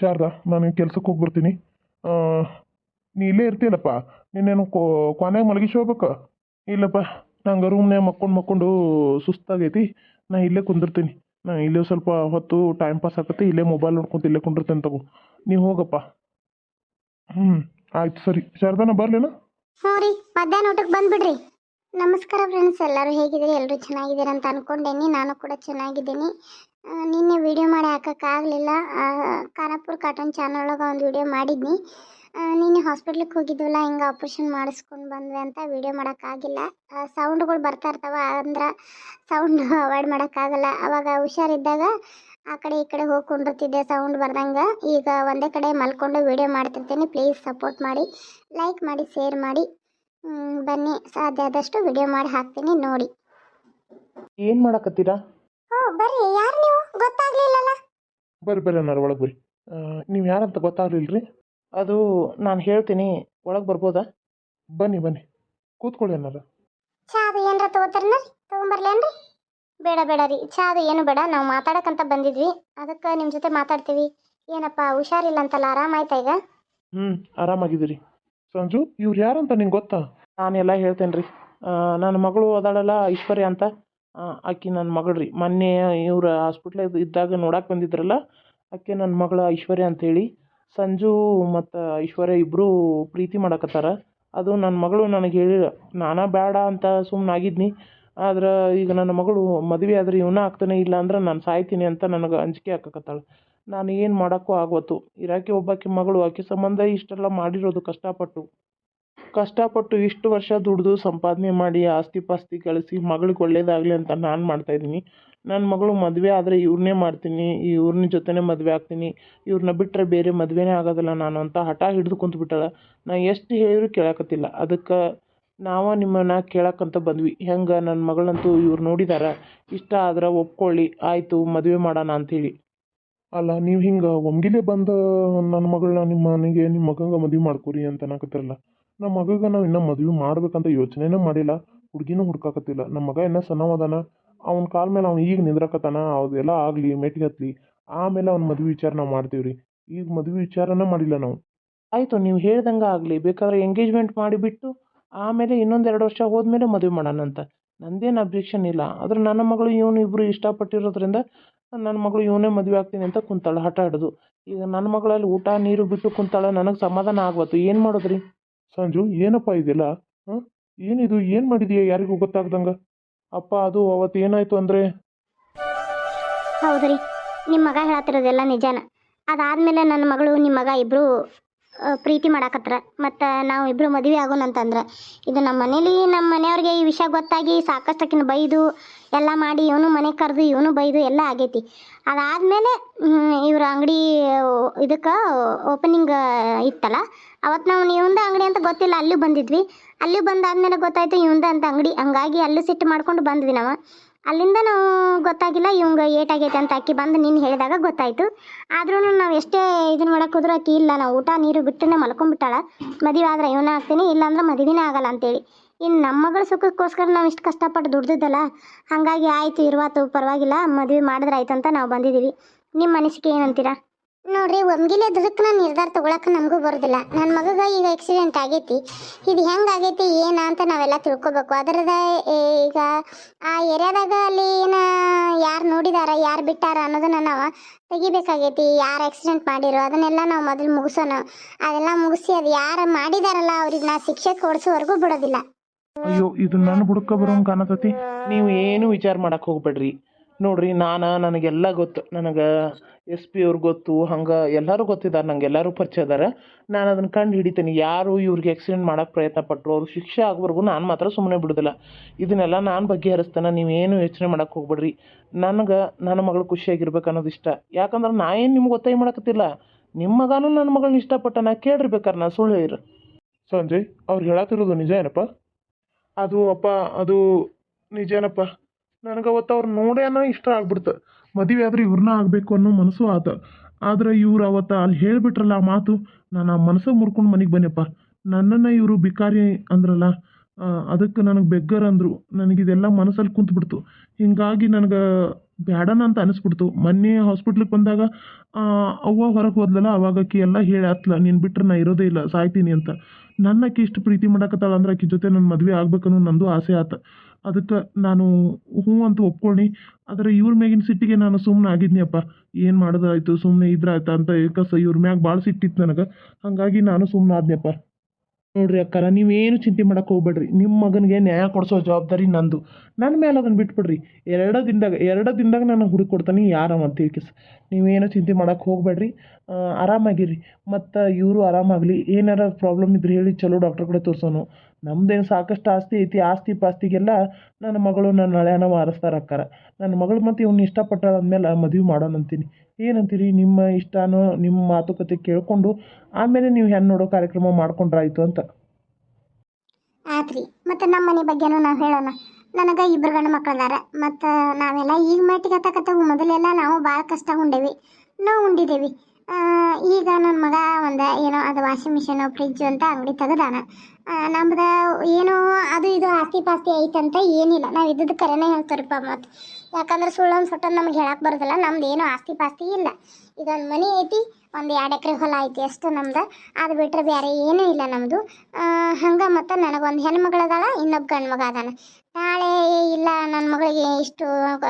ಶಾರದಾ, ನಾನು ಕೆಲ್ಸಕ್ಕೆ ಹೋಗ್ಬಿಡ್ತೀನಿ. ನೀ ಇಲ್ಲೇ ಇರ್ತೀಯಲ್ಲಪ್ಪ ನೀನೇನು ಕೊನೆಗೆ ಮಲಗಿಸಿ ಹೋಗ್ಬೇಕು? ಇಲ್ಲಪ್ಪ, ನಂಗೆ ರೂಮ್ನೇ ಮಕ್ಕೊಂಡು ಮಕ್ಕೊಂಡು ಸುಸ್ತಾಗೈತಿ, ನಾ ಇಲ್ಲೇ ಕುಂದಿರ್ತೀನಿ. ನಾ ಇಲ್ಲೇ ಸ್ವಲ್ಪ ಹೊತ್ತು ಟೈಮ್ ಪಾಸ್ ಆಗತ್ತೆ ಇಲ್ಲೇ ಮೊಬೈಲ್ ನೋಡ್ಕೊಂತ ಇಲ್ಲೇ ಕುಂದಿರ್ತೇನೆ ತಗೋ. ನೀವು ಹೋಗಪ್ಪ. ಹ್ಞೂ ಆಯ್ತು ಸರಿ. ಶಾರದಾನ ಬರಲೇನ? ಹ್ಞೂ ರೀ, ಮಧ್ಯಾಹ್ನ ಊಟಕ್ಕೆ ಬಂದುಬಿಡ್ರಿ. ನಮಸ್ಕಾರ ಫ್ರೆಂಡ್ಸ್ ಎಲ್ಲರೂ ಹೇಗಿದ್ದೀರಿ? ಎಲ್ಲರೂ ಚೆನ್ನಾಗಿದ್ದೀರಾ ಅಂತ ಅನ್ಕೊಂಡೇನಿ, ನಾನು ಕೂಡ ಚೆನ್ನಾಗಿದ್ದೀನಿ. ನಿನ್ನೆ ಹಾಕೋಕ್ಕಾಗಲಿಲ್ಲ ಕಾನಾಪುರ್ ಕಾಟನ್ ಚಾನಲ್ ಒಳಗೆ ಒಂದು ವಿಡಿಯೋ ಮಾಡಿದ್ನಿ. ನೀನು ಹಾಸ್ಪಿಟ್ಲಿಗೆ ಹೋಗಿದ್ವಲ್ಲ, ಹಿಂಗೆ ಆಪ್ರೇಷನ್ ಮಾಡಿಸ್ಕೊಂಡು ಬಂದ್ವಿ ಅಂತ ವಿಡಿಯೋ ಮಾಡೋಕ್ಕಾಗಿಲ್ಲ. ಸೌಂಡ್ಗಳು ಬರ್ತಾ ಇರ್ತಾವ, ಅಂದ್ರೆ ಸೌಂಡ್ ಅವಾಯ್ಡ್ ಮಾಡೋಕ್ಕಾಗಲ್ಲ. ಅವಾಗ ಹುಷಾರಿದ್ದಾಗ ಆ ಕಡೆ ಈ ಕಡೆ ಹೋಗ್ಕೊಂಡಿರ್ತಿದ್ದೆ ಸೌಂಡ್ ಬರ್ದಂಗೆ. ಈಗ ಒಂದೇ ಕಡೆ ಮಲ್ಕೊಂಡು ವಿಡಿಯೋ ಮಾಡ್ತಿರ್ತೀನಿ. ಪ್ಲೀಸ್ ಸಪೋರ್ಟ್ ಮಾಡಿ ಲೈಕ್ ಮಾಡಿ ಶೇರ್ ಮಾಡಿ. ಬನ್ನಿ. ಸಾಧ್ಯ ಆದಷ್ಟು ವಿಡಿಯೋ ಮಾಡಿ ಹಾಕ್ತೀನಿ, ನೋಡಿ. ಏನು ಮಾಡಕತ್ತೀರಾ? ಬರ್ರಿ ಬರ್ರಿ ಅನ್ನಾರ ಒಳಗೆ ಬರ್ರಿ ನೀವು ಯಾರಂತ ಗೊತ್ತಾಗ್ಲಿಲ್ಲ ರೀ ಅದು ನಾನು ಹೇಳ್ತೀನಿ ಒಳಗೆ ಬರ್ಬೋದಾ? ಬನ್ನಿ ಬನ್ನಿ. ಕೂತ್ಕೊಳ್ಳಿ ಅನ್ನಾರ. ಚಾದು ಏನಾರ ತಗೋತಾರನ? ತಗೊಂಬರ್ಲೇನ್ರಿ? ಬೇಡ ಬೇಡ ರೀ. ಚಾದು ಏನು ಬೇಡ ನಾವು ಮಾತಾಡಕ್ಕಂತ ಬಂದಿದ್ವಿ. ಅದಕ್ಕೆ ನಿಮ್ಮ ಜೊತೆ ಮಾತಾಡ್ತೀವಿ. ಏನಪ್ಪ ಹುಷಾರಿಲ್ಲ ಅಂತಲ್ಲ ಆರಾಮಾಯ್ತಾ ಈಗ? ಹ್ಞೂ ಆರಾಮಾಗಿದ್ದೀರಿ. ಸಂಜು ಇವ್ರು ಯಾರಂತ ನಿಂಗೆ ಗೊತ್ತಾ? ನಾನೆಲ್ಲ ಹೇಳ್ತೇನೆ ರೀ ನನ್ನ ಮಗಳು ಅದಾಳಲ್ಲ ಐಶ್ವರ್ಯ ಅಂತ. ಆಕಿ ನನ್ನ ಮಗಳು ರೀ ಮೊನ್ನೆ ಇವ್ರು ಹಾಸ್ಪಿಟ್ಲಾಗ ಇದ್ದಾಗ ನೋಡಕ್ಕೆ ಬಂದಿದ್ರಲ್ಲ, ಆಕೆ ನನ್ನ ಮಗಳು ಐಶ್ವರ್ಯ ಅಂತೇಳಿ. ಸಂಜು ಮತ್ತು ಐಶ್ವರ್ಯ ಇಬ್ಬರೂ ಪ್ರೀತಿ ಮಾಡಕತ್ತಾರ. ಅದು ನನ್ನ ಮಗಳು ನನಗೆ ಹೇಳಿಲ್ಲ ನಾನಾ ಬೇಡ ಅಂತ ಸುಮ್ಮನಾಗಿದ್ನಿ ಆದ್ರೆ ಈಗ ನನ್ನ ಮಗಳು ಮದುವೆ ಆದ್ರೆ ಇವನ ಆಗ್ತಾನೆ ಇಲ್ಲ ಅಂದ್ರೆ ನಾನು ಸಾಯ್ತೀನಿ ಅಂತ ನನಗೆ ಅಂಜಿಕೆ ಹಾಕಕತ್ತಾಳೆ. ನಾನು ಏನು ಮಾಡೋಕ್ಕೂ ಆಗವತ್ತು ಇರಾಕೆ ಒಬ್ಬಾಕೆ ಮಗಳು ಆಕೆ ಸಂಬಂಧ ಇಷ್ಟೆಲ್ಲ ಮಾಡಿರೋದು ಕಷ್ಟಪಟ್ಟು. ಕಷ್ಟಪಟ್ಟು ಇಷ್ಟು ವರ್ಷ ದುಡಿದು ಸಂಪಾದನೆ ಮಾಡಿ ಆಸ್ತಿ ಪಾಸ್ತಿ ಗಳಿಸಿ ಮಗಳಿಗೆ ಒಳ್ಳೇದಾಗಲಿ ಅಂತ ನಾನು ಮಾಡ್ತಾಯಿದ್ದೀನಿ ನನ್ನ ಮಗಳು ಮದುವೆ ಆದರೆ ಇವ್ರನ್ನೇ ಮಾಡ್ತೀನಿ ಇವ್ರನ್ನ ಜೊತೆನೇ ಮದುವೆ ಆಗ್ತೀನಿ ಇವ್ರನ್ನ ಬಿಟ್ಟರೆ ಬೇರೆ ಮದುವೆನೇ ಆಗೋದಿಲ್ಲ ನಾನು ಅಂತ ಹಠ ಹಿಡಿದು ಕುಂತ್ಬಿಟ್ಟಾಳ. ನಾ ಎಷ್ಟು ಹೇಳಿದ್ರು ಕೇಳಕತ್ತಿಲ್ಲ. ಅದಕ್ಕೆ ನಾವು ನಿಮ್ಮನ್ನ ಕೇಳಕ್ಕಂತ ಬಂದ್ವಿ. ಹೆಂಗೆ ನನ್ನ ಮಗಳಂತೂ ಇವ್ರು ನೋಡಿದಾರ. ಇಷ್ಟ ಆದ್ರೆ ಒಪ್ಕೊಳ್ಳಿ, ಆಯಿತು, ಮದುವೆ ಮಾಡೋಣ ಅಂಥೇಳಿ ಅಲ್ಲ, ನೀವು ಹಿಂಗೆ ಒಮ್ಗಿಲೇ ಬಂದು ನನ್ನ ಮಗಳನ್ನ ನಿಮ್ಮ ಮನೆಗೆ, ನಿಮ್ಮ ಮಗಂಗೆ ಮದುವೆ ಮಾಡ್ಕೊರಿ ಅಂತ ಅನ್ನಕತ್ತಿರಲ್ಲ. ನಮ್ಮ ಮಗಗೆ ನಾವು ಇನ್ನೂ ಮದುವೆ ಮಾಡ್ಬೇಕಂತ ಯೋಚನೆನೇ ಮಾಡಿಲ್ಲ. ಹುಡುಗಿನೂ ಹುಡ್ಕಾಕತ್ತಿಲ್ಲ. ನಮ್ಮ ಮಗ ಇನ್ನೂ ಸಣ್ಣವದಾನ ಅವ್ನ ಕಾಲ ಮೇಲೆ ಅವ್ನು ಈಗ ನಿಂದ್ರಕತ್ತಾನ. ಅದೆಲ್ಲ ಆಗಲಿ ಮೆಟ್ಟಿಗೆ ಹತ್ಲಿ. ಆಮೇಲೆ ಅವ್ನ ಮದುವೆ ವಿಚಾರ ನಾವು ಮಾಡ್ತೀವಿ ರೀ ಈಗ ಮದುವೆ ವಿಚಾರನ ಮಾಡಿಲ್ಲ ನಾವು. ಆಯಿತು, ನೀವು ಹೇಳ್ದಂಗೆ ಆಗಲಿ. ಬೇಕಾದ್ರೆ ಎಂಗೇಜ್ಮೆಂಟ್ ಮಾಡಿಬಿಟ್ಟು ಆಮೇಲೆ ಇನ್ನೊಂದು ಎರಡು ವರ್ಷ ಹೋದ್ಮೇಲೆ ಮದುವೆ ಮಾಡೋಣ ಅಂತ. ನಂದೇನು ಅಬ್ಜೆಕ್ಷನ್ ಇಲ್ಲ. ಆದ್ರೆ ನನ್ನ ಮಗಳು, ಇವನು ಇಬ್ಬರು ಇಷ್ಟಪಟ್ಟಿರೋದ್ರಿಂದ ನನ್ನ ಮಗಳು ಇವನೇ ಮದುವೆ ಆಗ್ತೀನಿ ಅಂತ ಕುಂತಾಳೆ, ಹಠ ಹಿಡಿದು. ಈಗ ನನ್ನ ಮಗಳಲ್ಲಿ ಊಟ, ನೀರು ಬಿಟ್ಟು ಕುಂತಾಳೆ. ನನಗೆ ಸಮಾಧಾನ ಆಗ್ಬೋದು ಏನು ಮಾಡೋದ್ರಿ? ಸಂಜು, ಏನಪ್ಪ ಇದೆಲ್ಲ? ಏನಿದು? ಏನು ಮಾಡಿದೀಯ? ಯಾರಿಗೂ ಗೊತ್ತಾಗ್ದಂಗೆ? ಅಪ್ಪ, ಅದು ಅವತ್ತು ಏನಾಯ್ತು ಅಂದರೆ? ಹೌದ್ರಿ. ನಿಮ್ಮ ಮಗ ಹೇಳತ್ತಿರೋದೆಲ್ಲ ನಿಜಾನ. ಅದಾದ್ಮೇಲೆ ನನ್ನ ಮಗಳು ನಿಮ್ಮ ಮಗ ಇಬ್ಬರು ಪ್ರೀತಿ ಮಾಡಾಕತ್ರ. ಮತ್ತು ನಾವು ಇಬ್ಬರು ಮದುವೆ ಆಗೋಣ ಅಂತಂದ್ರೆ, ಇದು ನಮ್ಮ ಮನೇಲಿ ನಮ್ಮ ಮನೆಯವ್ರಿಗೆ ಈ ವಿಷಯ ಗೊತ್ತಾಗಿ ಸಾಕಷ್ಟಕ್ಕಿನ ಬೈದು, ಎಲ್ಲ ಮಾಡಿ ಇವನು ಮನೆಗೆ ಕರೆದು, ಇವನು ಬೈದು ಎಲ್ಲ ಆಗೈತಿ. ಅದಾದಮೇಲೆ ಇವ್ರ ಅಂಗಡಿ, ಇದಕ್ಕೆ ಓಪನಿಂಗ್ ಇತ್ತಲ್ಲ ಅವತ್ತು ನಾವು ಇವಂದ ಅಂಗಡಿ ಅಂತ ಗೊತ್ತಿಲ್ಲ, ಅಲ್ಲೂ ಬಂದಿದ್ವಿ. ಅಲ್ಲಿ ಬಂದಾದ್ಮೇಲೆ ಗೊತ್ತಾಯ್ತು ಇವಂದ ಅಂತ ಅಂಗಡಿ, ಹಂಗಾಗಿ ಅಲ್ಲೂ ಸಿಟ್ಟು ಮಾಡ್ಕೊಂಡು ಬಂದ್ವಿ ನಾವು. ಅಲ್ಲಿಂದ ನಾವು ಗೊತ್ತಾಗಿಲ್ಲ, ಇವಂಗ ಏಟಾಗೈತೆ ಅಂತ ಅಕ್ಕಿ ಬಂದು ನಿನ್ನ ಹೇಳಿದಾಗ ಗೊತ್ತಾಯಿತು. ಆದ್ರೂ ನಾವು ಎಷ್ಟೇ ಇದನ್ನ ಮಾಡಕ್ಕೆ ಹೋದ್ರೂ ಆಕಿ ಇಲ್ಲ, ನಾವು ಊಟ ನೀರು ಬಿಟ್ಟನೆ ಮಲ್ಕೊಂಡ್ಬಿಟ್ಟಾಳ. ಮದುವೆ ಆದ್ರೆ ಇವನ ಆಗ್ತೀನಿ ಇಲ್ಲಾಂದ್ರೆ ಮದುವೆನೇ ಆಗಲ್ಲ ಅಂತೇಳಿ. ಇನ್ನು ನಮ್ಮ ಮಗಳ ಸುಖಕ್ಕೋಸ್ಕರ ನಾವು ಇಷ್ಟು ಕಷ್ಟಪಟ್ಟು ದುಡ್ದಿದ್ದಲ್ಲ, ಹಾಗಾಗಿ ಆಯಿತು, ಇರುವಾತು, ಪರವಾಗಿಲ್ಲ, ಮದುವೆ ಮಾಡಿದ್ರೆ ಆಯ್ತು ಅಂತ ನಾವು ಬಂದಿದ್ದೀವಿ ನಿಮ್ಮ ಅನಿಸಿಕೆ ಏನಂತೀರಾ? ನೋಡ್ರಿ ಒಮ್ಗಿಲೆ ದುಡುಕ್ನ ನಿರ್ಧಾರ ತಗೊಳಕ್ಕೆ ನಮಗೂ ಬರೋದಿಲ್ಲ. ನನ್ನ ಮಗಗ ಈಗ ಆಕ್ಸಿಡೆಂಟ್ ಆಗೈತಿ. ಇದು ಹೆಂಗೆ ಆಗೈತಿ, ಏನ ಅಂತ ನಾವೆಲ್ಲ ತಿಳ್ಕೊಬೇಕು. ಅದರದ ಈಗ ಆ ಏರಿಯಾದಾಗ ಅಲ್ಲಿ ಏನ ಯಾರು ನೋಡಿದಾರ, ಯಾರು ಬಿಟ್ಟಾರ ಅನ್ನೋದನ್ನ ನಾವು ತೆಗಿಬೇಕಾಗೈತಿ. ಯಾರು ಆಕ್ಸಿಡೆಂಟ್ ಮಾಡಿರೋ ಅದನ್ನೆಲ್ಲ ನಾವು ಮೊದಲು ಮುಗಿಸೋಣ. ಅದೆಲ್ಲ ಮುಗಿಸಿ ಅದು ಯಾರು ಮಾಡಿದಾರಲ್ಲ, ಅವ್ರಿಗೆ ನಾ ಶಿಕ್ಷೆ ಕೊಡಿಸೋವರೆಗೂ ಬಿಡೋದಿಲ್ಲ. ಅಯ್ಯೋ, ಇದು ನನ್ನ ಬುಡಕ ಬರೋಂಗೆ ಕಾಣತತಿ. ನೀವು ಏನು ವಿಚಾರ ಮಾಡಕ್ ಹೋಗ್ಬೇಡ್ರಿ. ನೋಡ್ರಿ ನಾನು ನನಗೆಲ್ಲ ಗೊತ್ತು. ನನಗೆ ಎಸ್ ಪಿ ಅವ್ರು ಗೊತ್ತು ಹಂಗೆ ಎಲ್ಲರೂ ಗೊತ್ತಿದ್ದಾರೆ ನಂಗೆ ಎಲ್ಲರೂ ಪರಿಚಯ ಇದ್ದಾರೆ ನಾನು ಅದನ್ನು ಕಂಡು ಹಿಡಿತೀನಿ. ಯಾರು ಇವ್ರಿಗೆ ಆಕ್ಸಿಡೆಂಟ್ ಮಾಡೋಕ್ಕೆ ಪ್ರಯತ್ನ ಪಟ್ಟರು ಅವ್ರಿಗೆ ಶಿಕ್ಷೆ ಆಗೋವರೆಗೂ ನಾನು ಮಾತ್ರ ಸುಮ್ಮನೆ ಬಿಡೋದಿಲ್ಲ. ಇದನ್ನೆಲ್ಲ ನಾನು ಬಗೆಹರಿಸ್ತಾನೆ ನೀವೇನು ಯೋಚನೆ ಮಾಡಕ್ಕೆ ಹೋಗ್ಬೇಡ್ರಿ. ನನಗೆ ನನ್ನ ಮಗಳು ಖುಷಿಯಾಗಿರ್ಬೇಕು ಅನ್ನೋದು ಇಷ್ಟ. ಯಾಕಂದ್ರೆ ನಾ ಏನು ನಿಮ್ಗೆ ಒತ್ತಾಯ ಮಾಡಕತ್ತಿಲ್ಲ. ನಿಮ್ಮ ಮಗನೂ ನನ್ನ ಮಗಳನ್ನ ಇಷ್ಟಪಟ್ಟನ ಕೇಳ್ರಿ ಬೇಕಾರೆ ನಾ ಸುಳ್ಳು ಹೇಳಿರು? ಸಂಜಯ್ ಅವ್ರು ಹೇಳತ್ತಿರೋದು ನಿಜ ಏನಪ್ಪ? ಅದು ಅಪ್ಪ ಅದು ನಿಜನಪ್ಪ ನನಗೆ ಅವತ್ತು ಅವ್ರು ನೋಡ್ಯಾನ ಇಷ್ಟ ಆಗ್ಬಿಡ್ತು. ಮದುವೆ ಆದ್ರೆ ಇವ್ರನ್ನ ಆಗಬೇಕು ಅನ್ನೋ ಮನಸ್ಸು ಆತ. ಆದ್ರೆ ಇವ್ರು ಅವತ್ತು ಅಲ್ಲಿ ಹೇಳಿಬಿಟ್ರಲ್ಲ ಆ ಮಾತು, ನಾನು ಆ ಮನಸ್ಸು ಮುರ್ಕೊಂಡು ಮನೆಗೆ ಬನ್ನಿಯಪ್ಪ ನನ್ನನ್ನು ಇವರು ಬಿಕಾರಿ ಅಂದ್ರಲ್ಲ ಅದಕ್ಕೆ ನನಗೆ ಬೆಗ್ಗರ್ ಅಂದರು. ನನಗಿದೆಲ್ಲ ಮನಸ್ಸಲ್ಲಿ ಕುಂತ್ಬಿಡ್ತು. ಹಿಂಗಾಗಿ ನನಗೆ ಬ್ಯಾಡನ ಅಂತ ಅನಿಸ್ಬಿಡ್ತು. ಮೊನ್ನೆ ಹಾಸ್ಪಿಟ್ಲಿಗೆ ಬಂದಾಗ ಅವ್ವ ಹೊರಗೆ ಹೋದ್ಲಲ್ಲ, ಅವಾಗ ಆಕಿ ಎಲ್ಲ ಹೇಳಿ ಆತ್ಲ ನೀನು ಬಿಟ್ಟರೆ ನಾ ಇರೋದೇ ಇಲ್ಲ, ಸಾಯ್ತೀನಿ ಅಂತ. ನನ್ನ ಆಕಿ ಇಷ್ಟು ಪ್ರೀತಿ ಮಾಡಕತ್ತಾಳ ಅಂದ್ರೆ ಆಕಿ ಜೊತೆ ನನ್ನ ಮದುವೆ ಆಗ್ಬೇಕನ್ನೋ ನಂದು ಆಸೆ ಆತ. ಅದಕ್ಕೆ ನಾನು ಹ್ಞೂ ಅಂತ ಒಪ್ಕೊಳ್ಳಿ ಆದರೆ ಇವ್ರ ಮ್ಯಾಗಿನ ಸಿಟ್ಟಿಗೆ ನಾನು ಸುಮ್ಮನೆ ಆಗಿದ್ನಿಯಪ್ಪ. ಏನು ಮಾಡೋದಾಯ್ತು ಸುಮ್ಮನೆ ಇದ್ರಾಯ್ತು ಅಂತ, ಏಕಸ ಇವ್ರ ಮ್ಯಾಗ ಭಾಳ ಸಿಟ್ಟಿತ್ತು ನನಗೆ. ಹಾಗಾಗಿ ನಾನು ಸುಮ್ಮನೆ ಆದ್ನಪ್ಪ ನೋಡ್ರಿ ಅಕ್ಕಾರ, ನೀವೇನು ಚಿಂತೆ ಮಾಡಕ್ಕೆ ಹೋಗ್ಬೇಡ್ರಿ. ನಿಮ್ಮ ಮಗನಿಗೆ ನ್ಯಾಯ ಕೊಡಿಸೋ ಜವಾಬ್ದಾರಿ ನಂದು. ನನ್ನ ಮೇಲೆ ಅದನ್ನು ಬಿಟ್ಬಿಡ್ರಿ. ಎರಡು ದಿನದಾಗ ಎರಡು ದಿನದಾಗ ನಾನು ಹುಡುಕಿ ಕೊಡ್ತೀನಿ ಯಾರವ ಅಂತ ನೀವೇನು ಚಿಂತೆ ಮಾಡಕ್ಕೆ ಹೋಗ್ಬೇಡ್ರಿ. ಆರಾಮಾಗಿರಿ. ಮತ್ತು ಇವರು ಆರಾಮಾಗಲಿ. ಏನಾರ ಪ್ರಾಬ್ಲಮ್ ಇದ್ರೆ ಹೇಳಿ ಚಲೋ ಡಾಕ್ಟರ್ ಕಡೆ ತೋರ್ಸೋನು. ನಮ್ದೇನು ಸಾಕಷ್ಟು ಆಸ್ತಿ ಐತಿ. ಆಸ್ತಿ ಪಾಸ್ತಿಗೆಲ್ಲ ನನ್ನ ಮಗಳು ನನ್ನ ಹಳೆಯನ ವಾರಿಸ್ತಾರೆ ಅಕ್ಕಾರ. ನನ್ನ ಮಗಳು ಮತ್ತು ಇವ್ನ ಇಷ್ಟಪಟ್ಟಾಳ ಅಂದಮೇಲೆ ಮದುವೆ ಮಾಡೋಣ ಅಂತೀನಿ ಏನಂತೀರಿ? ನಿಮ್ಮ ಇಷ್ಟನೋ ನಿಮ್ಮ ಮಾತುಕತೆ ಕೇಳಿಕೊಂಡು ಆಮೇಲೆ ನೀವು ಹೆಣ್ಣು ನೋಡೋ ಕಾರ್ಯಕ್ರಮ ಮಾಡ್ಕೊಂಡ್ರಾಯ್ತು ಅಂತ. ಆತ್ರಿ. ಮತ್ತು ನಮ್ಮ ಮನೆ ಬಗ್ಗೆನೂ ನಾವು ಹೇಳೋಣ. ನನಗೆ ಇಬ್ಬರು ಗಂಡು ಮಕ್ಕಳದಾರ ಮತ್ತು ನಾವೆಲ್ಲ ಈಗ ಮಟ್ಟಿಗೆ ಮೊದಲೆಲ್ಲ ನಾವು ಭಾಳ ಕಷ್ಟ ಉಂಡೇವಿ. ನಾವು ಉಂಡಿದ್ದೇವೆ ಈಗ ನನ್ನ ಮಗ ಒಂದು ಏನೋ ಅದು ವಾಷಿಂಗ್ ಮಿಷನ್ ಫ್ರಿಜ್ಜು ಅಂತ ಅಂಗಡಿ ತೆಗೆದಾನ. ನಮ್ದು ಏನೋ ಅದು ಇದು ಆಸ್ತಿ ಪಾಸ್ತಿ ಐತಂತ ಏನಿಲ್ಲ. ನಾವು ಇದ್ದದ್ದು ಕರೆನೇ ಹೇಳ್ತಾರಪ್ಪ ಮತ್ತು ಯಾಕಂದ್ರೆ ಸುಳ್ಳೊಂದು ಸೊಟ್ಟ ನಮ್ಗೆ ಹೇಳಕ್ಕೆ ಬರೋದಿಲ್ಲ. ನಮ್ದು ಏನೋ ಆಸ್ತಿ ಪಾಸ್ತಿ ಇಲ್ಲ. ಇದೊಂದು ಮನೆ ಐತಿ, ಒಂದು ಎರಡು ಎಕರೆ ಹೊಲ ಐತಿ ಅಷ್ಟು ನಮ್ದು. ಅದು ಬಿಟ್ಟರೆ ಬೇರೆ ಏನೂ ಇಲ್ಲ ನಮ್ಮದು ಹಂಗೆ ಮತ್ತು ನನಗೊಂದು ಹೆಣ್ಮಗಳದಾಳ ಇನ್ನೊಬ್ಬ ಗಂಡು ಮಗ ಅದಾನ. ನಾಳೆ ಇಲ್ಲ ನನ್ನ ಮಗಳಿಗೆ ಇಷ್ಟು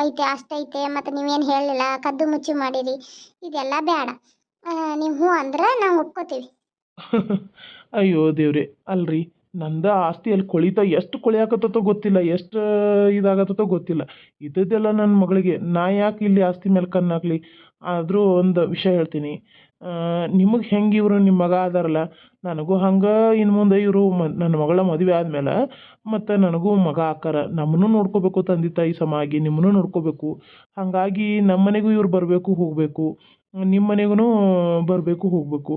ಐತೆ, ಅಷ್ಟೈತೆ ಮತ್ತು ನೀವೇನು ಹೇಳಲಿಲ್ಲ, ಕದ್ದು ಮುಚ್ಚಿ ಮಾಡಿರಿ. ಇದೆಲ್ಲ ಬೇಡ ನೀವು ಹ್ಞೂ ಅಂದ್ರೆ ನಾವು ಒಪ್ಕೋತೀವಿ ಅಯ್ಯೋ ದೇವ್ರಿ, ಅಲ್ರಿ, ನಂದ ಆಸ್ತಿ ಅಲ್ಲಿ ಕೊಳಿತ ಎಷ್ಟು ಕೊಳಿಯಾಕತ್ತೋ ಗೊತ್ತಿಲ್ಲ, ಎಷ್ಟು ಇದಾಗತ್ತೋ ಗೊತ್ತಿಲ್ಲ. ಇದ್ದದ್ದೆಲ್ಲ ನನ್ನ ಮಗಳಿಗೆ, ನಾ ಯಾಕೆ ಇಲ್ಲಿ ಆಸ್ತಿ ಮೇಲೆ ಕಣ್ಣಾಗಲಿ? ಆದರೂ ಒಂದು ವಿಷಯ ಹೇಳ್ತೀನಿ. ನಿಮಗೆ ಹೆಂಗೆ ಇವರು ನಿಮ್ಮ ಮಗ ಅದಾರಲ್ಲ, ನನಗೂ ಹಂಗೆ ಇನ್ನು ಮುಂದೆ ಇವರು ಮ ನನ್ನ ಮಗಳ ಮದುವೆ ಆದಮೇಲೆ ಮತ್ತು ನನಗೂ ಮಗ ಆಕಾರ ನಮ್ಮನ್ನು ನೋಡ್ಕೋಬೇಕು ತಂದೆ ತಾಯಿ ಸಮ ಆಗಿ ನಿಮ್ಮನ್ನು ನೋಡ್ಕೋಬೇಕು. ಹಾಗಾಗಿ ನಮ್ಮ ಮನೆಗೂ ಇವ್ರು ಬರಬೇಕು, ಹೋಗಬೇಕು. ನಿಮ್ಮ ಮನೆಗೂ ಬರಬೇಕು ಹೋಗಬೇಕು.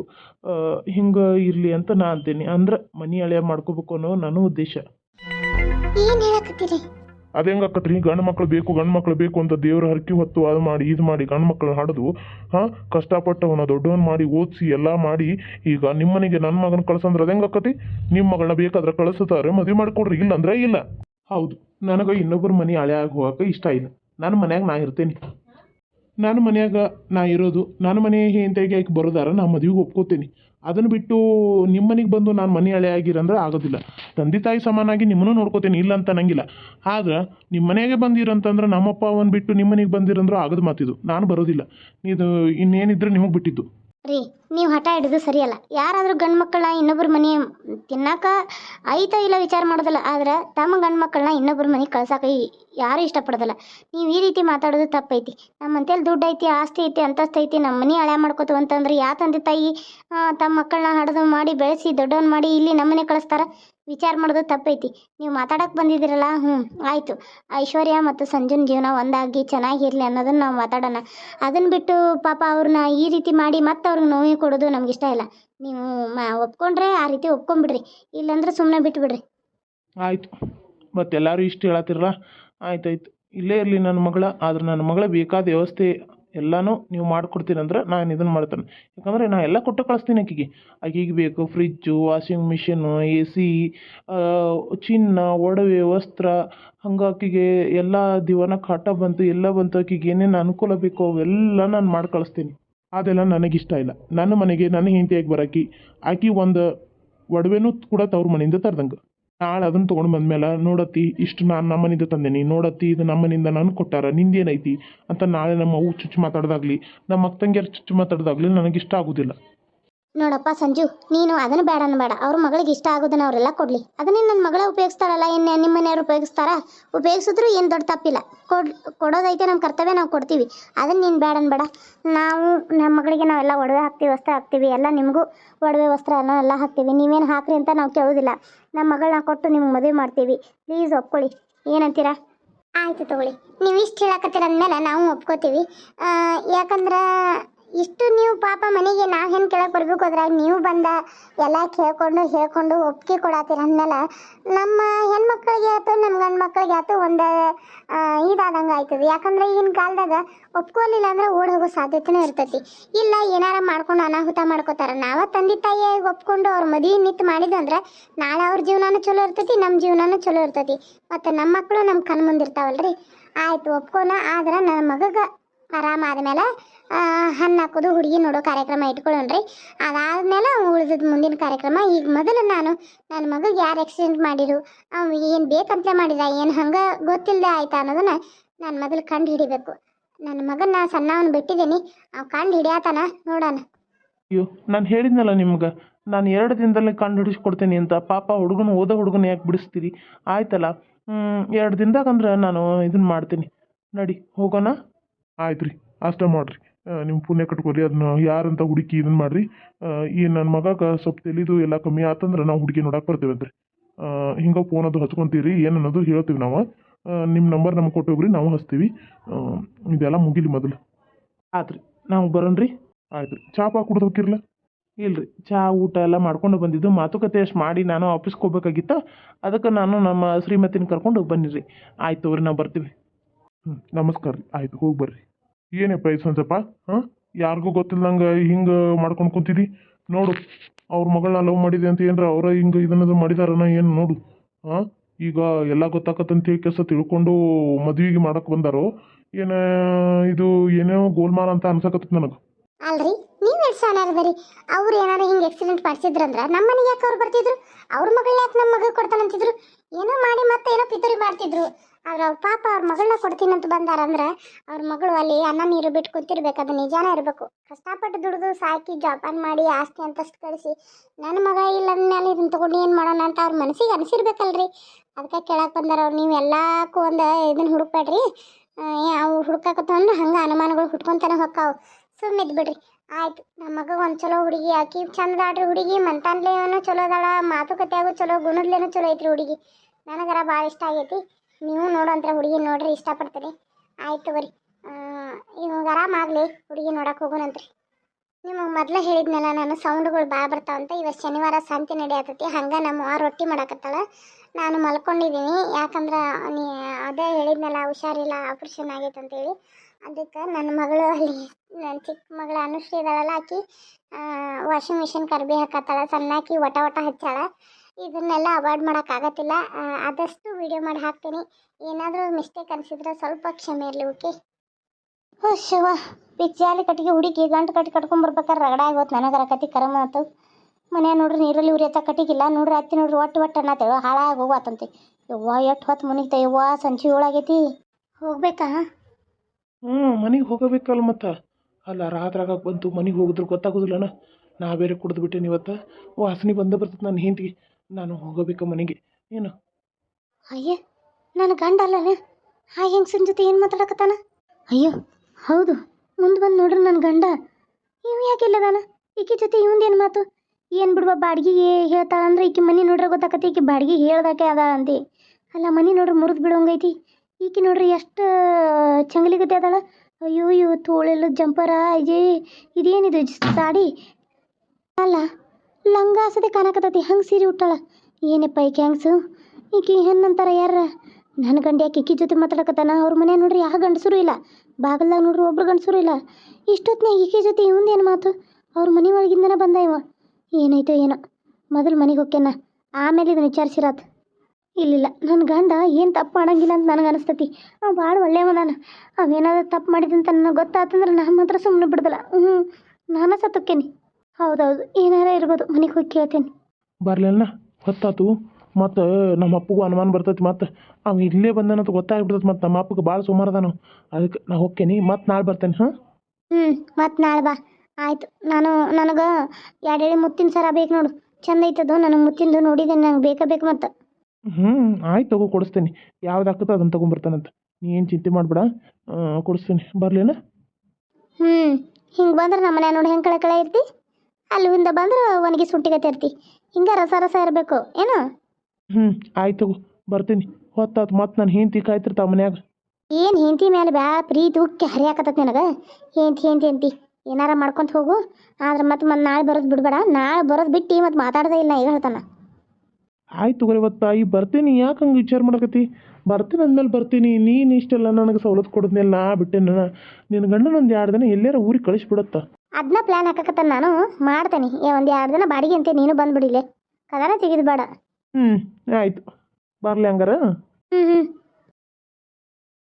ಹಿಂಗೆ ಇರಲಿ ಅಂತ ನಾ ಅಂತೀನಿ. ಅಂದ್ರೆ ಮನೆ ಅಳಿಯ ಮಾಡ್ಕೋಬೇಕು ಅನ್ನೋ ನನ್ನ ಉದ್ದೇಶ. ಏನು ಹೇಳಕತ್ತೀರಿ? ಅದು ಹೆಂಗೆ ಆಕತ್ರಿ? ಗಂಡು ಮಕ್ಳು ಬೇಕು ಗಂಡು ಮಕ್ಳು ಬೇಕು ಅಂತ ದೇವ್ರ ಹರಕಿ ಹೊತ್ತು ಅದು ಮಾಡಿ ಇದು ಮಾಡಿ ಗಂಡು ಮಕ್ಳು ಹಾಡೋದು ಹಾಂ ಕಷ್ಟಪಟ್ಟು ಅವನ ದೊಡ್ಡವನ್ ಮಾಡಿ ಓದಿಸಿ ಎಲ್ಲ ಮಾಡಿ ಈಗ ನಿಮ್ಮ ಮನೆಗೆ ನನ್ನ ಮಗನ ಕಳ್ಸಂದ್ರೆ ಅದೇಂಗ ಹೆಂಗೆ ಆಕತಿ ನಿಮ್ಮ ಮಗಳನ್ನ ಬೇಕಾದ್ರೆ ಕಳಿಸ್ತಾರೆ ಮದುವೆ ಮಾಡಿಕೊಡ್ರಿ ಇಲ್ಲ ಅಂದ್ರೆ ಇಲ್ಲ. ಹೌದು ನನಗೆ ಇನ್ನೊಬ್ಬರ ಮನೆ ಹಳೆಯಾಗಿ ಹೋಗಕ್ಕೆ ಇಷ್ಟ ಇಲ್ಲ. ನನ್ನ ಮನ್ಯಾಗ ನಾ ಇರ್ತೇನೆ. ನನ್ನ ಮನ್ಯಾಗ ನಾ ಇರೋದು ನನ್ನ ಮನೆ ಹೆಂಡತಿಗೆ ಆಕೆ ಬರೋದಾರ ನಾ ಮದುವೆಗೆ ಒಪ್ಕೋತೀನಿ. ಅದನ್ನು ಬಿಟ್ಟು ನಿಮ್ಮ ಮನೆಗೆ ಬಂದು ನಾನು ಮನೆ ಹಳೆ ಆಗಿರಂದ್ರೆ ಆಗೋದಿಲ್ಲ. ತಂದೆ ತಾಯಿ ಸಮಾನಾಗಿ ನಿಮ್ಮನ್ನು ನೋಡ್ಕೋತೀನಿ, ಇಲ್ಲ ಅಂತ ಅನ್ನಂಗಿಲ್ಲ. ಆದ್ರೆ ನಿಮ್ಮ ಮನೆಗೆ ಬಂದಿರಂತಂದ್ರೆ ನಮ್ಮಪ್ಪ ಅವನ್ ಬಿಟ್ಟು ನಿಮ್ಮ ಮನೆಗೆ ಬಂದಿರಂದ್ರೆ ಆಗದ ಮಾತಿದು. ನಾನು ಬರೋದಿಲ್ಲ. ಇದು ಇನ್ನೇನಿದ್ರೆ ನಿಮಗೆ ಬಿಟ್ಟಿದ್ದು. ನೀವು ಹಠ ಹಿಡಿದು ಸರಿಯಲ್ಲ. ಯಾರಾದರೂ ಗಂಡು ಮಕ್ಕಳನ್ನ ಇನ್ನೊಬ್ಬರ ಮನೆ ತಿನ್ನಾಕ ಐತ ಇಲ್ಲ ವಿಚಾರ ಮಾಡೋದಿಲ್ಲ, ಆದ್ರೆ ತಮ್ಮ ಗಂಡು ಮಕ್ಕಳನ್ನ ಇನ್ನೊಬ್ಬರ ಮನೆಗೆ ಕಳ್ಸೋಕೆ ಯಾರೂ ಇಷ್ಟಪಡೋದಿಲ್ಲ. ನೀವು ಈ ರೀತಿ ಮಾತಾಡೋದು ತಪ್ಪೈತಿ. ನಮ್ಮ ಅಂತೇಳಿ ದುಡ್ಡು ಐತಿ, ಆಸ್ತಿ ಐತಿ, ಅಂತಸ್ತು ಐತಿ ನಮ್ಮ ಮನೆ ಹಳೆ ಮಾಡ್ಕೋತು ಅಂತಂದ್ರೆ ಯಾ ತಂದೆ ತಾಯಿ ತಮ್ಮ ಮಕ್ಕಳನ್ನ ಹಡ್ದು ಮಾಡಿ ಬೆಳೆಸಿ ದೊಡ್ಡವನ್ ಮಾಡಿ ಇಲ್ಲಿ ನಮ್ಮನೆ ಕಳಿಸ್ತಾರ? ವಿಚಾರ ಮಾಡೋದು ತಪ್ಪೈತಿ. ನೀವು ಮಾತಾಡಕ್ಕೆ ಬಂದಿದ್ದೀರಲ್ಲ ಹ್ಞೂ ಆಯಿತು. ಐಶ್ವರ್ಯ ಮತ್ತು ಸಂಜುನ್ ಜೀವನ ಒಂದಾಗಿ ಚೆನ್ನಾಗಿರಲಿ ಅನ್ನೋದನ್ನ ನಾವು ಮಾತಾಡೋಣ. ಅದನ್ನು ಬಿಟ್ಟು ಪಾಪ ಅವ್ರನ್ನ ಈ ರೀತಿ ಮಾಡಿ ಮತ್ತೆ ಅವ್ರಿಗೆ ನೋವು ಕೊಡೋದು ನಮ್ಗೆ ಇಷ್ಟ ಇಲ್ಲ. ನೀವು ಒಪ್ಕೊಂಡ್ರೆ ಆ ರೀತಿ ಒಪ್ಕೊಂಡ್ಬಿಡ್ರಿ ಇಲ್ಲಾಂದ್ರೆ ಸುಮ್ಮನೆ ಬಿಟ್ಬಿಡ್ರಿ. ಆಯಿತು. ಮತ್ತೆ ಎಲ್ಲರೂ ಇಷ್ಟು ಹೇಳತ್ತಿರಲ್ಲ ಆಯ್ತಾಯ್ತು. ಇಲ್ಲೇ ಇರಲಿ ನನ್ನ ಮಗಳ, ಆದ್ರೆ ನನ್ನ ಮಗಳ ಬೇಕಾದ ವ್ಯವಸ್ಥೆ ಎಲ್ಲನೂ ನೀವು ಮಾಡಿಕೊಡ್ತೀರಂದ್ರೆ ನಾನು ಇದನ್ನು ಮಾಡ್ತೇನೆ. ಯಾಕಂದರೆ ನಾ ಎಲ್ಲ ಕೊಟ್ಟು ಕಳಿಸ್ತೀನಿ ಆಕಿಗೆ. ಆಕೆಗೆ ಬೇಕು fridge washing machine A C ಚಿನ್ನ, ಒಡವೆ, ವಸ್ತ್ರ, ಹಂಗೆ ಆಕಿಗೆ ಎಲ್ಲ ದಿವಾನ ಕಾಟ ಬಂತು, ಎಲ್ಲ ಬಂತು, ಆಕಿಗೆ ಏನೇನು ಅನುಕೂಲ ಬೇಕೋ ಅವೆಲ್ಲ ನಾನು ಮಾಡಿ ಕಳಿಸ್ತೀನಿ ಅದೆಲ್ಲ ನನಗಿಷ್ಟ ಇಲ್ಲ. ನನ್ನ ಮನೆಗೆ ನನ್ನ ಹೆಂಡತಿಯಾಗಿ ಬರಕಿ ಆಕಿ ಒಂದು ಒಡವೆನೂ ಕೂಡ ತವ್ರ ಮನೆಯಿಂದ ತರ್ದಂಗೆ. ನಾಳೆ ಅದನ್ನು ತೊಗೊಂಡು ಬಂದ್ಮೇಲೆ ನೋಡತ್ತಿ, ಇಷ್ಟು ನಾನು ನಮ್ಮನಿಂದ ತಂದೇನಿ, ನೋಡತ್ತಿ ಇದು ನಮ್ಮನಿಂದ ನಾನು ಕೊಟ್ಟಾರ, ನಿಂದೇನೈತಿ ಅಂತ ನಾಳೆ ನಮ್ಮ ಅವು ಚುಚ್ಚು ಮಾತಾಡ್ದಾಗ್ಲಿ, ನಮ್ಮ ಅಕ್ಕ ತಂಗಿಯರು ಚುಚ್ಚು ಮಾತಾಡ್ದಾಗ್ಲಿ ನನಗಿಷ್ಟ ಆಗೋದಿಲ್ಲ. ನೋಡಪ್ಪ ಸಂಜು, ನೀನು ಅದನ್ನು ಬೇಡ ಅನ್ಬೇಡ. ಅವ್ರ ಮಗಳಿಗೆ ಇಷ್ಟ ಆಗೋದನ್ನ ಅವರೆಲ್ಲ ಕೊಡಲಿ. ಅದನ್ನೇ ನನ್ನ ಮಗಳ ಉಪಯೋಗಿಸ್ತಾರಲ್ಲ ಇನ್ನು ನಿಮ್ಮ ಮನೆಯವ್ರು ಉಪಯೋಗಿಸ್ತಾರಾ? ಉಪಯೋಗಿಸಿದ್ರು ಏನು ದೊಡ್ಡ ತಪ್ಪಿಲ್ಲ. ಕೊಡ್, ಕೊಡೋದೈತೆ ನಮ್ಮ ಕರ್ತವ್ಯ, ನಾವು ಕೊಡ್ತೀವಿ. ಅದನ್ನ ನೀನು ಬೇಡ ಅನ್ಬೇಡ. ನಾವು ನಮ್ಮ ಮಗಳಿಗೆ ನಾವೆಲ್ಲ ಒಡವೆ ಹಾಕ್ತೀವಿ, ವಸ್ತ್ರ ಹಾಕ್ತೀವಿ, ಎಲ್ಲ ನಿಮಗೂ ಒಡವೆ, ವಸ್ತ್ರ, ಎಲ್ಲ ಎಲ್ಲ ಹಾಕ್ತೀವಿ. ನೀವೇನು ಹಾಕ್ರಿ ಅಂತ ನಾವು ಕೇಳೋದಿಲ್ಲ. ನಮ್ಮ ಮಗಳನ್ನ ಕೊಟ್ಟು ನಿಮ್ಗೆ ಮದುವೆ ಮಾಡ್ತೀವಿ. ಪ್ಲೀಸ್ ಒಪ್ಕೊಳ್ಳಿ. ಏನಂತೀರಾ? ಆಯಿತು ತಗೊಳ್ಳಿ. ನೀವು ಇಷ್ಟು ಹೇಳಕತ್ತೀರ ಅಂದಮೇಲೆ ನಾವು ಒಪ್ಕೋತೀವಿ. ಯಾಕಂದ್ರೆ ಇಷ್ಟು ನೀವು ಪಾಪ ಮನೆಗೆ ನಾವು ಹೆಂಗೆ ಕೇಳಕ್ಕೆ ಬರ್ಬೇಕು ಅದ್ರಾಗ ನೀವು ಬಂದ ಎಲ್ಲ ಕೇಳ್ಕೊಂಡು ಹೇಳ್ಕೊಂಡು ಒಪ್ಪಿಗೆ ಕೊಡತ್ತೀರ ಅಂದಮೇಲೆ ನಮ್ಮ ಹೆಣ್ಮಕ್ಳಿಗೆ ಆಯ್ತು, ನಮ್ಮ ಗಂಡು ಮಕ್ಳಿಗೆ ಆಯ್ತು ಒಂದು ಇದಾದಂಗೆ ಆಯ್ತದೆ. ಯಾಕಂದ್ರೆ ಈಗಿನ ಕಾಲದಾಗ ಒಪ್ಕೊಲಿಲ್ಲ ಅಂದ್ರೆ ಓಡ್ ಹೋಗೋ ಸಾಧ್ಯತೆನೂ ಇರ್ತೈತಿ. ಇಲ್ಲ, ಏನಾರ ಮಾಡ್ಕೊಂಡು ಅನಾಹುತ ಮಾಡ್ಕೋತಾರ. ನಾವ ತಂದೆ ತಾಯಿ ಒಪ್ಕೊಂಡು ಅವ್ರ ಮದುವೆ ನಿಂತು ಮಾಡಿದಂದ್ರೆ ನಾಳೆ ಅವ್ರ ಜೀವನನೂ ಚಲೋ ಇರ್ತೈತಿ ನಮ್ಮ ಜೀವನನೂ ಚಲೋ ಇರ್ತೈತಿ. ಮತ್ತು ನಮ್ಮ ಮಕ್ಕಳು ನಮ್ಮ ಕಣ್ ಮುಂದಿರ್ತಾವಲ್ರಿ ಆಯ್ತು, ಒಪ್ಕೊನ. ಆದ್ರೆ ನನ್ನ ಮಗಗೆ ಆರಾಮ ಆದ್ಮೇಲೆ ಹಣ್ಣು ಹಾಕೋದು, ಹುಡುಗಿ ನೋಡೋ ಕಾರ್ಯಕ್ರಮ ಇಟ್ಕೊಳ್ಳೋಣ್ರಿ. ಅದಾದ್ಮೇಲೆ ಉಳಿದದ ಮುಂದಿನ ಕಾರ್ಯಕ್ರಮ. ಈಗ ಮೊದಲು ನಾನು ನನ್ನ ಮಗಗೆ ಯಾರು ಆಕ್ಸಿಡೆಂಟ್ ಮಾಡಿರು ಅವ್ ಏನು ಬೇಕಂತಲೇ ಮಾಡಿದ, ಏನು ಹಂಗೆ ಗೊತ್ತಿಲ್ಲದೆ ಆಯ್ತಾ ಅನ್ನೋದನ್ನ ನಾನು ಮೊದಲು ಕಂಡು ಹಿಡಿಬೇಕು. ನನ್ನ ಮಗನ ಸಣ್ಣವನ್ ಬಿಟ್ಟಿದ್ದೀನಿ ಅವ್ ಕಂಡು ಹಿಡಿಯತಾನ, ನೋಡೋಣ. ಅಯ್ಯೋ, ನಾನು ಹೇಳಿದ್ನಲ್ಲ ನಿಮ್ಗೆ, ನಾನು ಎರಡು ದಿನದಲ್ಲಿ ಕಂಡು ಹಿಡಿಸ್ಕೊಡ್ತೀನಿ ಅಂತ. ಪಾಪ ಹುಡುಗನ, ಓದೋ ಹುಡುಗನ ಯಾಕೆ ಬಿಡಿಸ್ತೀರಿ? ಆಯ್ತಲ್ಲ ಎರಡು ದಿನದಾಗ ಅಂದ್ರೆ ನಾನು ಇದನ್ನು ಮಾಡ್ತೀನಿ. ನಡಿ, ಹೋಗೋಣ. ಆಯ್ತು ರೀ ಅಷ್ಟೇ ಮಾಡಿರಿ. ನಿಮ್ಮ ಪುಣ್ಯ ಕಟ್ಕೊರಿ ಅದನ್ನ ಯಾರಂತ ಹುಡುಕಿ ಇದನ್ನ ಮಾಡಿರಿ. ಈ ನನ್ನ ಮಗಕ್ಕೆ ಸ್ವಲ್ಪ ತೆಲಿದು ಎಲ್ಲ ಕಮ್ಮಿ ಆತಂದ್ರೆ ನಾವು ಹುಡುಗಿ ನೋಡಕ್ಕೆ ಬರ್ತೀವಿ ರೀ ಹಿಂಗೆ ಫೋನ್ ಅದು ಹಚ್ಕೊಂತೀರಿ ಏನು ಅನ್ನೋದು ಹೇಳ್ತೀವಿ ನಾವು. ನಿಮ್ಮ ನಂಬರ್ ನಮ್ಗೆ ಕೊಟ್ಟು ಹೋಗ್ರಿ ನಾವು ಹಚ್ತೀವಿ. ಇದೆಲ್ಲ ಮುಗಿಲಿ ಮೊದಲು. ಆತ್ರಿ ನಾವು ಬರೋಣ್ರಿ. ಆಯ್ತು ರೀ ಚಾ ಪಾ ಕುಡ್ದು ಇಲ್ಲ ಇಲ್ರಿ ಚಹಾ ಊಟ ಎಲ್ಲ ಮಾಡ್ಕೊಂಡು ಬಂದಿದ್ದು. ಮಾತುಕತೆ ಅಷ್ಟು ಮಾಡಿ ನಾನು ಆಫೀಸ್ಗೆ ಹೋಗ್ಬೇಕಾಗಿತ್ತು. ಅದಕ್ಕೆ ನಾನು ನಮ್ಮ ಶ್ರೀಮತಿನ ಕರ್ಕೊಂಡು ಬನ್ನಿರಿ. ಆಯ್ತು ಅವ್ರಿ ನಾವು ಬರ್ತೀವಿ. ಹ್ಞೂ ನಮಸ್ಕಾರ ರೀ ಆಯ್ತು ಹೋಗಿ ಬರ್ರಿ. ಏನಪ್ಪ ಪ್ರೈಸ್ ಸಂಜಪ್ಪ ಹಾಂ? ಯಾರಿಗೂ ಗೊತ್ತಿಲ್ಲದಂಗೆ ಹಿಂಗೆ ಮಾಡ್ಕೊಂಡು ಕುಂತಿದ್ದಿ ನೋಡು, ಅವ್ರ ಮಗಳನ್ನ ಲವ್ ಮಾಡಿದೆ ಅಂತ ಏನರ ಅವರ ಹಿಂಗೆ ಇದನ್ನದು ಮಾಡಿದಾರನ ಏನು ನೋಡು, ಹಾಂ? ಈಗ ಎಲ್ಲ ಗೊತ್ತಾಕತ್ತಂತ ಕೆಲಸ ತಿಳ್ಕೊಂಡು ಮದುವೆಗೆ ಮಾಡಕ್ಕೆ ಬಂದಾರೋ, ಏನ ಇದು ಏನೋ ಗೋಲ್ಮಾಲ್ ಅಂತ ಅನ್ಸಕತ್ತ ನನಗೆ. ಅಲ್ರಿ, ನೀವು ಎಷ್ಟು ಸಣ್ಣ ಬರೀ, ಅವ್ರು ಏನಾದ್ರು ಹಿಂಗೆ ಎಕ್ಸಿಡೆಂಟ್ ಮಾಡಿಸಿದ್ರಂದ್ರೆ ನಮ್ಮ ಮನೆಗೆ ಯಾಕೆ ಅವ್ರು ಬರ್ತಿದ್ರು? ಅವ್ರ ಮಗಳು ಯಾಕೆ ನಮ್ಮ ಮಗ ಕೊಡ್ತಾನಂತಿದ್ರು? ಏನೋ ಮಾಡಿ ಮತ್ತೆ ಏನೋ ಪಿತೂರಿ ಮಾಡ್ತಿದ್ರು. ಆದ್ರೆ ಅವ್ರ ಪಾಪ ಅವ್ರ ಮಗಳನ್ನ ಕೊಡ್ತೀನಿ ಅಂತ ಬಂದಾರಂದ್ರೆ ಅವ್ರ ಮಗಳು ಅಲ್ಲಿ ಅನ್ನ ನೀರು ಬಿಟ್ಟು ಕೂತಿರ್ಬೇಕು, ಅದು ನಿಜಾನ ಇರಬೇಕು. ಕಷ್ಟಪಟ್ಟು ದುಡಿದು ಸಾಕಿ ಜಾಪಾನ್ ಮಾಡಿ ಆಸ್ತಿ ಅಂತಷ್ಟು ಕಳಿಸಿ ನನ್ನ ಮಗ ಇಲ್ಲ ಅಂದ್ಮೇಲೆ ಇದನ್ನ ತಗೊಂಡು ಏನು ಮಾಡೋಣ ಅಂತ ಅವ್ರ ಮನಸ್ಸಿಗೆ ಅನಿಸಿರ್ಬೇಕಲ್ರಿ. ಅದಕ್ಕೆ ಕೇಳಕ್ಕೆ ಬಂದಾರ ಅವ್ರು ನೀವು ಎಲ್ಲಕ್ಕೂ ಒಂದು ಇದನ್ನ ಹುಡುಕ್ಬೇಡ್ರಿ. ಅವು ಹುಡ್ಕಾಕತ್ತಂದ್ರೆ ಹಂಗೆ ಅನುಮಾನಗಳು ಹುಟ್ಕೊಂತಾನೆ ಹೊಕ್ಕಾವು ಸುಮ್ಮಿದ್ ಬಿಡ್ರಿ. ಆಯ್ತು ನಮ್ಮ ಮಗ ಒಂದು ಚಲೋ ಹುಡುಗಿ, ಆಕಿ ಚಂದ ಆಡ್ರಿ ಹುಡುಗಿ, ಮಂತಾನ್ಲೇನು ಚಲೋ ಅದಾಳ, ಮಾತುಕತೆಯಾಗೂ ಚಲೋ, ಗುಣದ್ಲೇನು ಚಲೋ ಐತ್ರಿ ಹುಡುಗಿ. ನನಗರ ಭಾಳ ಇಷ್ಟ ಆಗೈತಿ. ನೀವು ನೋಡೋಂತ್ರ ಹುಡುಗಿ ನೋಡ್ರಿ ಇಷ್ಟಪಡ್ತೀರಿ ಆಯ್ತು ಬರ್ರಿ ಇವಾಗ ಆರಾಮಾಗಲಿ ಹುಡುಗಿ ನೋಡಕ್ಕೆ ಹೋಗೋಣಂತ್ರಿ. ನಿಮಗೆ ಮೊದಲೇ ಹೇಳಿದ್ನಲ್ಲ, ನಾನು ಸೌಂಡ್ಗಳು ಭಾಳ ಬರ್ತಾವಂತ. ಇವತ್ತು ಶನಿವಾರ ಸಂತೆ ನಡೆಯತೈತಿ, ಹಂಗೆ ನಮ್ಮ ರೊಟ್ಟಿ ಮಾಡಕತ್ತಾಳ. ನಾನು ಮಲ್ಕೊಂಡಿದ್ದೀನಿ. ಯಾಕಂದ್ರೆ ನೀ ಅದೇ ಹೇಳಿದ್ನಲ್ಲ, ಹುಷಾರಿಲ್ಲ, ಆಪ್ರೇಷನ್ ಆಗೈತೆ ಅಂತೇಳಿ ಅದಕ್ಕೆ ನನ್ನ ಮಗಳು ಅಲ್ಲಿ ನನ್ನ ಚಿಕ್ಕ ಮಗಳು ಅನುಶ್ರೀ ಇದ್ದಾಳಲ್ಲ ಆಕಿ ವಾಷಿಂಗ್ ಮಿಷಿನ್ ಕರ್ಬಿ ಹಾಕತ್ತಾಳೆ, ಸಣ್ಣಾಕಿ ಒಟ ಒಟ ಹಚ್ಚಾಳ. ಇದನ್ನೆಲ್ಲ ಅವಾಯ್ಡ್ ಮಾಡೋಕ್ಕಾಗತ್ತಿಲ್ಲ ಆದಷ್ಟು ವಿಡಿಯೋ ಮಾಡಿ ಹಾಕ್ತೀನಿ. ಏನಾದರೂ ಮಿಸ್ಟೇಕ್ ಅನಿಸಿದ್ರೆ ಸ್ವಲ್ಪ ಕ್ಷಮೆ ಇರಲಿ, ಓಕೆ? ಹೋ ಶಿವ ಪಿಚ್ಚಾಲಿ ಕಟ್ಟಿಗೆ ಹುಡುಕಿ ಗಂಟು ಕಟ್ಟಿ ಕಟ್ಕೊಂಡ್ಬರ್ಬೇಕಾದ್ರೆ ರಗಡ ಆಗೋತು ನನಗರ ಕತಿ ಕರಮ ಆತು. ಮನ್ಯಾಗ ನೋಡ್ರಿ ನೀರಲ್ಲಿ ಉರಿಯತ್ತ ಕಟ್ಟಿಗಿಲ್ಲ. ನೋಡ್ರಿ ಅತ್ತಿ ನೋಡ್ರಿ ಒಟ್ಟು ಒಟ್ಟು ಅನ್ನತ್ತೇಳು ಹಾಳಾಗಿ ಹೋಗತ್ತಂತೆ ಯವ್ವ ಎಷ್ಟು ಹೊತ್ತು ಮುನಿಗ್ತ. ಯವ್ವ ಸಂಜೆ ಏಳಾಗೈತಿ ಹೋಗ್ಬೇಕಾ? ಹ್ಞೂ ಮನೆಗೆ ಹೋಗಬೇಕಲ್ಲ ಮತ್ತೆ. ಅಲ್ಲ ರಾತ್ರಾಗ ಬಂತು ಮನೆಗೆ ಹೋಗಿದ್ರು ಗೊತ್ತಾಗೋದಿಲ್ಲಣ್ಣ ನಾ ಬೇರೆ ಕುಡಿದು ಬಿಟ್ಟೇನಿ ಇವತ್ತು. ವಾಸನೆ ಬಂದ ಬರ್ತದೆ ನನ್ನ ಹಿಂದಿಗೆ ನಾನು ಹೋಗಬೇಕು ಮನೆಗೆ. ಏನು? ಅಯ್ಯ ನನ್ನ ಗಂಡ ಅಲ್ಲನ ಆ ಹೆಂಗಸನ ಜೊತೆ ಏನು ಮಾತಾಡಕತ್ತಾನ? ಅಯ್ಯೋ ಹೌದು. ಮುಂದೆ ಬಂದು ನೋಡ್ರಿ ನನ್ನ ಗಂಡ. ಇವ್ ಯಾಕೆ ಇಲ್ಲದಾನ? ಈಕಿ ಜೊತೆ ಇವಂದೇನು ಮಾತು? ಏನು ಬಿಡುವ ಹೇಳ್ತಾಳೆ ಹೇಳ್ತಾಳಂದ್ರೆ ಈಕೆ ಮನೆ ನೋಡ್ರೆ ಗೊತ್ತಾಕತಿ, ಈಕಿ ಬಾಡಿಗೆ ಹೇಳ್ದಾಕೆ ಅದ. ಅಂತಿ ಅಲ್ಲ ಮನೆ ನೋಡ್ರಿ ಮುರಿದು ಬಿಡೋಂಗೈತಿ ಈಕೆ ನೋಡ್ರಿ ಎಷ್ಟು ಚಂಗಲಿಗತೆ ಅದಾಳ. ಅಯ್ಯೋ ಅಯ್ಯೋ, ತೋಳೆಲ್ಲ ಜಂಪರ, ಅಯ್ಯೇ, ಇದೇನಿದು ಸಾಡಿ? ಅಲ್ಲ, ಲಂಗ ಸದೆ ಕಾಣಕತ್ತೈತಿ, ಹಂಗೆ ಸೀರೆ ಉಟ್ಟಾಳ. ಏನಪ್ಪ ಈಕೆ ಹೆಂಗ್ಸು? ಈಕಿ ಹೆಣ್ಣಂತಾರ ಯಾರ ನನ್ನ ಗಂಡ ಯಾಕೆ ಈಕಿ ಜೊತೆ ಮಾತಾಡಕತ್ತಾನ? ಅವ್ರ ಮನೆ ನೋಡ್ರಿ ಯಾವ ಗಂಡಸರು ಇಲ್ಲ. ಬಾಗಲ್ದಾಗ ನೋಡ್ರಿ ಒಬ್ರು ಗಂಡಸರು ಇಲ್ಲ. ಇಷ್ಟೊತ್ತಿನಾಗ ಈಕೆ ಜೊತೆ ಇವಂದೇನು ಮಾತು? ಅವ್ರ ಮನೆ ಒಳಗಿಂದನೇ ಬಂದ ಇವ. ಏನಾಯ್ತೋ ಏನೋ. ಮೊದಲು ಮನೆಗೆ ಹೋಗ್ಯನ ಆಮೇಲೆ ಇದನ್ನ ವಿಚಾರಿಸಿರಾತ್. ಇಲ್ಲಿಲ್ಲ. ನನ್ನ ಗಂಡ ಏನು ತಪ್ಪು ಮಾಡಂಗಿಲ್ಲ ಅಂತ ನನಗೆ ಅನಿಸ್ತತಿ. ಅವ ಭಾಳ ಒಳ್ಳೆಯವದಾನ ಅವೇನಾದ್ರು ತಪ್ಪು ಮಾಡಿದಂತ ನನಗೆ ಗೊತ್ತಾತಂದ್ರೆ ನಾನು ಮಾತ್ರ ಸುಮ್ಮನೆ ಬಿಡ್ದಲ್ಲ. ಹ್ಞೂ ನಾನು ಸತ್ತೋಕ್ಕೇನಿ. ಹೌದೌದು. ಏನಾರ ಇರ್ಬೋದು. ಮನೆಗೆ ಹೋಗಿ ಕೇಳ್ತೇನೆ. ಬರಲಿಲ್ಲ ಹೊತ್ತಾತು ಮತ್ತು ನಮ್ಮ ಅಪ್ಪಗೂ ಅನುಮಾನ ಬರ್ತೈತಿ ಮತ್ತು. ಅವ ಇಲ್ಲೇ ಬಂದಾನಂತ ಗೊತ್ತಾಗ್ಬಿಡ್ತೈತಿ ಮತ್ತು ನಮ್ಮ ಅಪ್ಪಗೆ ಭಾಳ ಸುಮಾರು ಅದಾನು ಅದಕ್ಕೆ ನಾ ಹೋಗ್ತೇನೆ ಮತ್ತು ನಾಳೆ ಬರ್ತೇನೆ ಹಾಂ? ಹ್ಞೂ ಮತ್ತೆ ನಾಳೆ ಬಾ. ಆಯಿತು. ನಾನು ನನಗೆ ಎರಡೆರಡು ಮುತ್ತಿನ ಸರ ಬೇಕು ನೋಡು. ಚಂದ ಐತದು ನನಗೆ ಮುತ್ತಿಂದು ನೋಡಿದ್ದೇನೆ ನಂಗೆ ಬೇಕೇ ಬೇಕು ಮತ್ತೆ. ಹ್ಞೂ ಆಯ್ತು ತಗೋ ಕೊಡಿಸ್ತೀನಿ. ಯಾವ್ದು ಆಗ್ತದೆ ಅದನ್ನು ತೊಗೊಂಬರ್ತಾನಂತ. ನೀ ಏನು ಚಿಂತೆ ಮಾಡಬೇಡ. ಕೊಡಿಸ್ತೀನಿ. ಬರಲೇನ? ಹ್ಞೂ ಹಿಂಗೆ ಬಂದ್ರೆ ನಮ್ಮ ಮನೆ ನೋಡಿ ಹೆಂಗೆ ಕಳೆ ಕಳೆ ಇರ್ತಿ? ಅಲ್ಲಿಂದ ಬಂದ್ರೆ ಒಣಗಿ ಸುಟ್ಟಿಗತ್ತೆ ಇರ್ತಿ. ಹಿಂಗೆ ರಸ ರಸ ಇರಬೇಕು ಏನು? ಹ್ಞೂ ಆಯ್ತು ತಗೋ ಬರ್ತೀನಿ. ಹೊತ್ತಾತು ಮತ್ತೆ ನಾನು ಹೆಂಡ್ತಿ ಕಾಯ್ತಿರ್ತಾವ ಮನ್ಯಾಗ. ಏನು ಹೆಂಡತಿ ಮೇಲೆ ಬ್ಯಾ ಪ್ರೀತಿ ಉಕ್ಕಿ ಹರಿಯಾಕತ್ತೈತಿ ನನಗೆ? ಹೆಂತಿ ಹೆಂಡ್ತಿ ಹೆಂಡ್ತಿ ಏನಾರ ಮಾಡ್ಕೊಂತ ಹೋಗು. ಆದ್ರೆ ಮತ್ತೆ ಮತ್ತೆ ನಾಳೆ ಬರೋದು ಬಿಡಬೇಡ. ನಾಳೆ ಬರೋದು ಬಿಟ್ಟು ಮತ್ತೆ ಮಾತಾಡೋದೇ ಇಲ್ಲ ಈಗ ಹೇಳ್ತಾನ. ಆಯ್ತು ತಗೋರಿ ಇವತ್ತು ತಾಯಿ ಬರ್ತೀನಿ. ಯಾಕೆ ಹಂಗೆ ವಿಚಾರ ಮಾಡಕತ್ತಿ? ಬರ್ತೀನಿ ಅಂದಮೇಲೆ ಬರ್ತೀನಿ. ನೀನು ಇಷ್ಟೆಲ್ಲ ನನಗೆ ಸವಲತ್ತು ಕೊಡಿದ್ಮೇಲೆ ನಾ ಬಿಟ್ಟೆನ ನಿನ್ನ ಗಂಡನ ಒಂದು ಎರಡು ದಿನ ಎಲ್ಲಾರ ಊರಿಗೆ ಕಳಿಸ್ಬಿಡತ್ತ. ಅದನ್ನ ಪ್ಲ್ಯಾನ್ ಹಾಕಕತ್ತ ನಾನು. ಮಾಡ್ತೇನೆ. ಏ ಒಂದು ಎರಡು ದಿನ ಬಾಡಿಗೆ ಅಂತೆ ನೀನು ಬಂದ್ಬಿಡಿಲೆ ಕದಾನ ತೆಗೆದು ಬೇಡ. ಹ್ಞೂ ಆಯಿತು. ಬರಲಿ ಹಂಗಾರ. ಹ್ಞೂ ಹ್ಞೂ